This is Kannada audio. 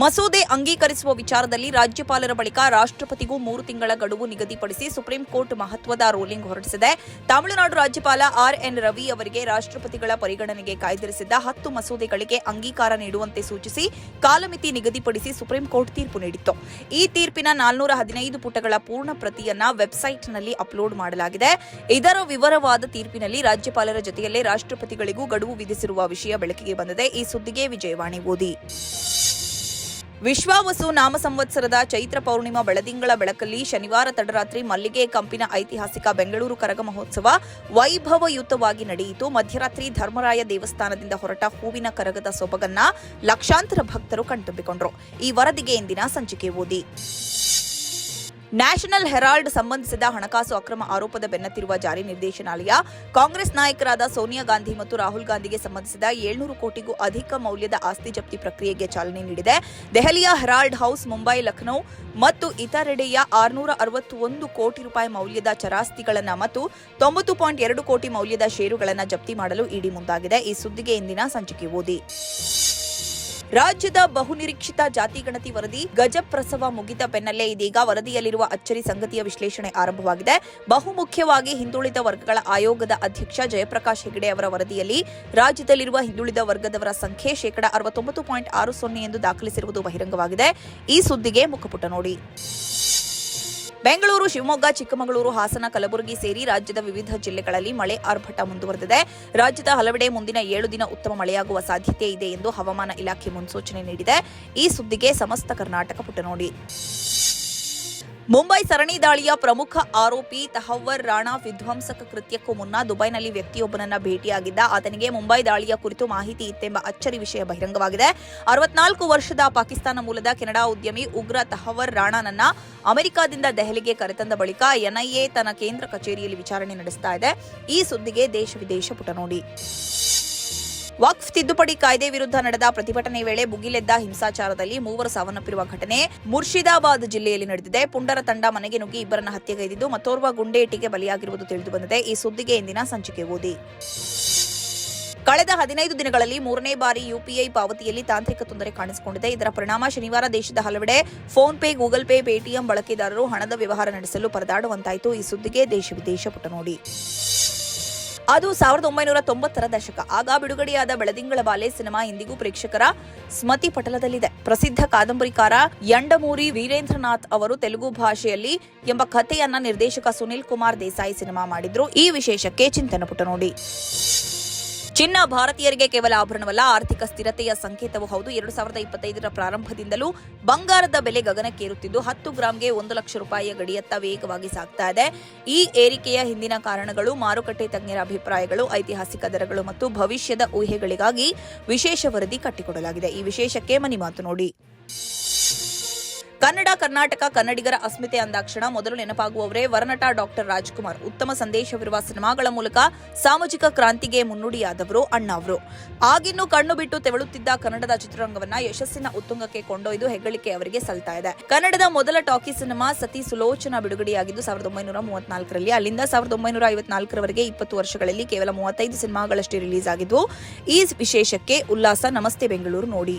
ಮಸೂದೆ ಅಂಗೀಕರಿಸುವ ವಿಚಾರದಲ್ಲಿ ರಾಜ್ಯಪಾಲರ ಬಳಿಕ ರಾಷ್ಟ್ರಪತಿಗೂ ಮೂರು ತಿಂಗಳ ಗಡುವು ನಿಗದಿಪಡಿಸಿ ಸುಪ್ರೀಂ ಕೋರ್ಟ್ ಮಹತ್ವದ ರೂಲಿಂಗ್ ಹೊರಡಿಸಿದೆ. ತಮಿಳುನಾಡು ರಾಜ್ಯಪಾಲ ಆರ್ ಎನ್ ರವಿ ಅವರಿಗೆ ರಾಷ್ಟ್ರಪತಿಗಳ ಪರಿಗಣನೆಗೆ ಕಾಯ್ದಿರಿಸಿದ್ದ ಹತ್ತು ಮಸೂದೆಗಳಿಗೆ ಅಂಗೀಕಾರ ನೀಡುವಂತೆ ಸೂಚಿಸಿ ಕಾಲಮಿತಿ ನಿಗದಿಪಡಿಸಿ ಸುಪ್ರೀಂ ಕೋರ್ಟ್ ತೀರ್ಪು ನೀಡಿತ್ತು. ಈ ತೀರ್ಪಿನ ನಾಲ್ನೂರ ಹದಿನೈದು ಪುಟಗಳ ಪೂರ್ಣ ಪ್ರತಿಯನ್ನ ವೆಬ್ಸೈಟ್ನಲ್ಲಿ ಅಪ್ಲೋಡ್ ಮಾಡಲಾಗಿದೆ. ಇದರ ವಿವರವಾದ ತೀರ್ಪಿನಲ್ಲಿ ರಾಜ್ಯಪಾಲರ ಜೊತೆಯಲ್ಲೇ ರಾಷ್ಟ್ರಪತಿಗಳಿಗೂ ಗಡುವು ವಿಧಿಸಿರುವ ವಿಷಯ ಬೆಳಕಿಗೆ ಬಂದಿದೆ. ಈ ಸುದ್ದಿಗೆ ವಿಜಯವಾಣಿ ಓದಿ. ವಿಶ್ವಾವಸು ನಾಮ ಸಂವತ್ಸರದ ಚೈತ್ರ ಪೌರ್ಣಿಮಾ ಬೆಳದಿಂಗಳ ಬೆಳಕಲ್ಲಿ ಶನಿವಾರ ತಡರಾತ್ರಿ ಮಲ್ಲಿಗೆ ಕಂಪಿನ ಐತಿಹಾಸಿಕ ಬೆಂಗಳೂರು ಕರಗ ಮಹೋತ್ಸವ ವೈಭವಯುತವಾಗಿ ನಡೆಯಿತು. ಮಧ್ಯರಾತ್ರಿ ಧರ್ಮರಾಯ ದೇವಸ್ಥಾನದಿಂದ ಹೊರಟ ಹೂವಿನ ಕರಗದ ಸೊಬಗನ್ನ ಲಕ್ಷಾಂತರ ಭಕ್ತರು ಕಣ್ತುಂಬಿಕೊಂಡರು. ಈ ವರದಿಗೆ ಇಂದಿನ ಸಂಚಿಕೆ ಓದಿ. ನ್ಯಾಷನಲ್ ಹೆರಾಲ್ಡ್ ಸಂಬಂಧಿಸಿದ ಹಣಕಾಸು ಅಕ್ರಮ ಆರೋಪದ ಬೆನ್ನತ್ತಿರುವ ಜಾರಿ ನಿರ್ದೇಶನಾಲಯ, ಕಾಂಗ್ರೆಸ್ ನಾಯಕರಾದ ಸೋನಿಯಾ ಗಾಂಧಿ ಮತ್ತು ರಾಹುಲ್ ಗಾಂಧಿಗೆ ಸಂಬಂಧಿಸಿದ ಏಳ್ನೂರು ಕೋಟಿಗೂ ಅಧಿಕ ಮೌಲ್ಯದ ಆಸ್ತಿ ಜಪ್ತಿ ಪ್ರಕ್ರಿಯೆಗೆ ಚಾಲನೆ ನೀಡಿದೆ. ದೆಹಲಿಯ ಹೆರಾಲ್ಡ್ ಹೌಸ್, ಮುಂಬೈ, ಲಖನೌ ಮತ್ತು ಇತರೆಡೆಯ ಆರುನೂರ ಅರವತ್ತೊಂದು ಕೋಟಿ ರೂಪಾಯಿ ಮೌಲ್ಯದ ಚರಾಸ್ತಿಗಳನ್ನು ಮತ್ತು ತೊಂಬತ್ತು ಪಾಯಿಂಟ್ ಎರಡು ಕೋಟಿ ಮೌಲ್ಯದ ಷೇರುಗಳನ್ನು ಜಪ್ತಿ ಮಾಡಲು ಇಡಿ ಮುಂದಾಗಿದೆ. ಈ ಸುದ್ದಿಗೆ ಇಂದಿನ ಸಂಚಿಕೆ ಓದಿ. ರಾಜ್ಯದ ಬಹುನಿರೀಕ್ಷಿತ ಜಾತಿ ಗಣತಿ ವರದಿ ಗಜಪ್ರಸವ ಮುಗಿದ ಬೆನ್ನಲ್ಲೇ ಇದೀಗ ವರದಿಯಲ್ಲಿರುವ ಅಚ್ಚರಿ ಸಂಗತಿಯ ವಿಶ್ಲೇಷಣೆ ಆರಂಭವಾಗಿದೆ. ಬಹುಮುಖ್ಯವಾಗಿ ಹಿಂದುಳಿದ ವರ್ಗಗಳ ಆಯೋಗದ ಅಧ್ಯಕ್ಷ ಜಯಪ್ರಕಾಶ್ ಹೆಗಡೆ ಅವರ ವರದಿಯಲ್ಲಿ ರಾಜ್ಯದಲ್ಲಿರುವ ಹಿಂದುಳಿದ ವರ್ಗದವರ ಸಂಖ್ಯೆ ಶೇಕಡ ಅರವತ್ತೊಂಬತ್ತು ಪಾಯಿಂಟ್ ಆರು ಸೊನ್ನೆ ಎಂದು ದಾಖಲಿಸಿರುವುದು ಬಹಿರಂಗವಾಗಿದೆ. ಈ ಸುದ್ದಿಗೆ ಮುಖಪುಟ ನೋಡಿ. ಬೆಂಗಳೂರು, ಶಿವಮೊಗ್ಗ, ಚಿಕ್ಕಮಗಳೂರು, ಹಾಸನ, ಕಲಬುರಗಿ ಸೇರಿ ರಾಜ್ಯದ ವಿವಿಧ ಜಿಲ್ಲೆಗಳಲ್ಲಿ ಮಳೆ ಆರ್ಭಟ ಮುಂದುವರೆದಿದೆ. ರಾಜ್ಯದ ಹಲವೆಡೆ ಮುಂದಿನ ಏಳು ದಿನ ಉತ್ತಮ ಮಳೆಯಾಗುವ ಸಾಧ್ಯತೆ ಇದೆ ಎಂದು ಹವಾಮಾನ ಇಲಾಖೆ ಮುನ್ಸೂಚನೆ ನೀಡಿದೆ. ಈ ಸುದ್ದಿಗೆ ಸಮಸ್ತ ಕರ್ನಾಟಕ ಪುಟ ನೋಡಿ ಮುಂಬೈ ಸರಣಿ ದಾಳಿಯ ಪ್ರಮುಖ ಆರೋಪಿ ತಹವರ್ ರಾಣಾ ವಿಧ್ವಂಸಕ ಕೃತ್ಯಕ್ಕೂ ಮುನ್ನ ದುಬೈನಲ್ಲಿ ವ್ಯಕ್ತಿಯೊಬ್ಬನನ್ನ ಭೇಟಿಯಾಗಿದ್ದ. ಆತನಿಗೆ ಮುಂಬೈ ದಾಳಿಯ ಕುರಿತು ಮಾಹಿತಿ ಇತ್ತೆಂಬ ಅಚ್ಚರಿ ವಿಷಯ ಬಹಿರಂಗವಾಗಿದೆ. ಅರವತ್ನಾಲ್ಕು ವರ್ಷದ ಪಾಕಿಸ್ತಾನ ಮೂಲದ ಕೆನಡಾ ಉದ್ಯಮಿ ಉಗ್ರ ತಹವರ್ ರಾಣಾನನ್ನ ಅಮೆರಿಕಾದಿಂದ ದೆಹಲಿಗೆ ಕರೆತಂದ ಬಳಿಕ ಎನ್ಐಎ ತನ್ನ ಕೇಂದ್ರ ಕಚೇರಿಯಲ್ಲಿ ವಿಚಾರಣೆ ನಡೆಸ್ತಾ ಇದೆ. ಈ ಸುದ್ದಿಗೆ ದೇಶ ವಿದೇಶ ಪುಟ ನೋಡಿ. ವಕ್ಫ್ ತಿದ್ದುಪಡಿ ಕಾಯ್ದೆ ವಿರುದ್ಧ ನಡೆದ ಪ್ರತಿಭಟನೆ ವೇಳೆ ಬುಗಿಲೆದ್ದ ಹಿಂಸಾಚಾರದಲ್ಲಿ ಮೂವರು ಸಾವನ್ನಪ್ಪಿರುವ ಘಟನೆ ಮುರ್ಷಿದಾಬಾದ್ ಜಿಲ್ಲೆಯಲ್ಲಿ ನಡೆದಿದೆ. ಪುಂಡರ ತಂಡ ಮನೆಗೆ ನುಗ್ಗಿ ಇಬ್ಬರನ್ನ ಹತ್ಯೆಗೈದಿದ್ದು, ಮತ್ತೋರ್ವ ಗುಂಡೇಟಿಗೆ ಬಲಿಯಾಗಿರುವುದು ತಿಳಿದುಬಂದಿದೆ. ಈ ಸುದ್ದಿಗೆ ಇಂದಿನ ಸಂಚಿಕೆ ಓದಿ. ಕಳೆದ ಹದಿನೈದು ದಿನಗಳಲ್ಲಿ ಮೂರನೇ ಬಾರಿ ಯುಪಿಐ ಪಾವತಿಯಲ್ಲಿ ತಾಂತ್ರಿಕ ತೊಂದರೆ ಕಾಣಿಸಿಕೊಂಡಿದೆ. ಇದರ ಪರಿಣಾಮ ಶನಿವಾರ ದೇಶದ ಹಲವೆಡೆ PhonePe, Google Pay, Paytm ಬಳಕೆದಾರರು ಹಣದ ವ್ಯವಹಾರ ನಡೆಸಲು ಪರದಾಡುವಂತಾಯಿತು. ಈ ಸುದ್ದಿಗೆ ದೇಶ ವಿದೇಶ ಪುಟ ನೋಡಿ. ಅದು ಸಾವಿರದ ಒಂಬೈನೂರ ತೊಂಬತ್ತರ ದಶಕ. ಆಗ ಬಿಡುಗಡೆಯಾದ ಬೆಳದಿಂಗಳ ಬಾಲೆ ಸಿನಿಮಾ ಇಂದಿಗೂ ಪ್ರೇಕ್ಷಕರ ಸ್ಮತಿ ಪಟಲದಲ್ಲಿದೆ. ಪ್ರಸಿದ್ಧ ಕಾದಂಬರಿಕಾರ ಯಂಡಮೂರಿ ವೀರೇಂದ್ರನಾಥ್ ಅವರು ತೆಲುಗು ಭಾಷೆಯಲ್ಲಿ ಎಂಬ ಕಥೆಯನ್ನ ನಿರ್ದೇಶಕ ಸುನಿಲ್ ಕುಮಾರ್ ದೇಸಾಯಿ ಸಿನಿಮಾ ಮಾಡಿದ್ರು. ಈ ವಿಶೇಷಕ್ಕೆ ಚಿಂತನ ಪುಟ ನೋಡಿ. ಚಿನ್ನ ಭಾರತೀಯರಿಗೆ ಕೇವಲ ಆಭರಣವಲ್ಲ, ಆರ್ಥಿಕ ಸ್ಥಿರತೆಯ ಸಂಕೇತವೂ ಹೌದು. ಎರಡು ಸಾವಿರದ ಇಪ್ಪತ್ತೈದರ ಪ್ರಾರಂಭದಿಂದಲೂ ಬಂಗಾರದ ಬೆಲೆ ಗಗನಕ್ಕೇರುತ್ತಿದ್ದು, ಹತ್ತು ಗ್ರಾಂಗೆ ಒಂದು ಲಕ್ಷ ರೂಪಾಯಿಯ ಗಡಿಯತ್ತ ವೇಗವಾಗಿ ಸಾಗ್ತಾ ಇದೆ. ಈ ಏರಿಕೆಯ ಹಿಂದಿನ ಕಾರಣಗಳು, ಮಾರುಕಟ್ಟೆ ತಜ್ಞರ ಅಭಿಪ್ರಾಯಗಳು, ಐತಿಹಾಸಿಕ ದರಗಳು ಮತ್ತು ಭವಿಷ್ಯದ ಊಹೆಗಳಿಗಾಗಿ ವಿಶೇಷ ವರದಿ ಕಟ್ಟಿಕೊಡಲಾಗಿದೆ. ಈ ವಿಶೇಷಕ್ಕೆ ಮನಿ ಮಾತು ನೋಡಿ. ಕನ್ನಡ, ಕರ್ನಾಟಕ, ಕನ್ನಡಿಗರ ಅಸ್ಮಿತೆ ಅಂದಾಕ್ಷಣ ಮೊದಲು ನೆನಪಾಗುವವರೇ ವರನಟ ಡಾಕ್ಟರ್ ರಾಜ್ಕುಮಾರ್. ಉತ್ತಮ ಸಂದೇಶವಿರುವ ಸಿನಿಮಾಗಳ ಮೂಲಕ ಸಾಮಾಜಿಕ ಕ್ರಾಂತಿಗೆ ಮುನ್ನುಡಿಯಾದವರು ಅಣ್ಣ ಅವರು. ಆಗಿನ್ನೂ ಕಣ್ಣು ಬಿಟ್ಟು ತೆವಳುತ್ತಿದ್ದ ಕನ್ನಡದ ಚಿತ್ರರಂಗವನ್ನ ಯಶಸ್ಸಿನ ಉತ್ತುಂಗಕ್ಕೆ ಕೊಂಡೊಯ್ದು ಹೆಗ್ಗಳಿಕೆ ಅವರಿಗೆ ಸಲ್ತಾ ಇದೆ. ಕನ್ನಡದ ಮೊದಲ ಟಾಕಿ ಸಿನಿಮಾ ಸತಿ ಸುಲೋಚನಾ ಬಿಡುಗಡೆಯಾಗಿದ್ದು ಸಾವಿರದ ಒಂಬೈನೂರ ಮೂವತ್ನಾಲ್ಕರಲ್ಲಿ. ಅಲ್ಲಿಂದ ಸಾವಿರದ ಒಂಬೈನೂರ ಐವತ್ನಾಲ್ಕರವರೆಗೆ ಇಪ್ಪತ್ತು ವರ್ಷಗಳಲ್ಲಿ ಕೇವಲ ಮೂವತ್ತೈದು ಸಿನಿಮಾಗಳಷ್ಟೇ ರಿಲೀಸ್ ಆಗಿದ್ವು. ಈ ವಿಶೇಷಕ್ಕೆ ಉಲ್ಲಾಸ. ನಮಸ್ತೆ, ಬೆಂಗಳೂರು ನೋಡಿ.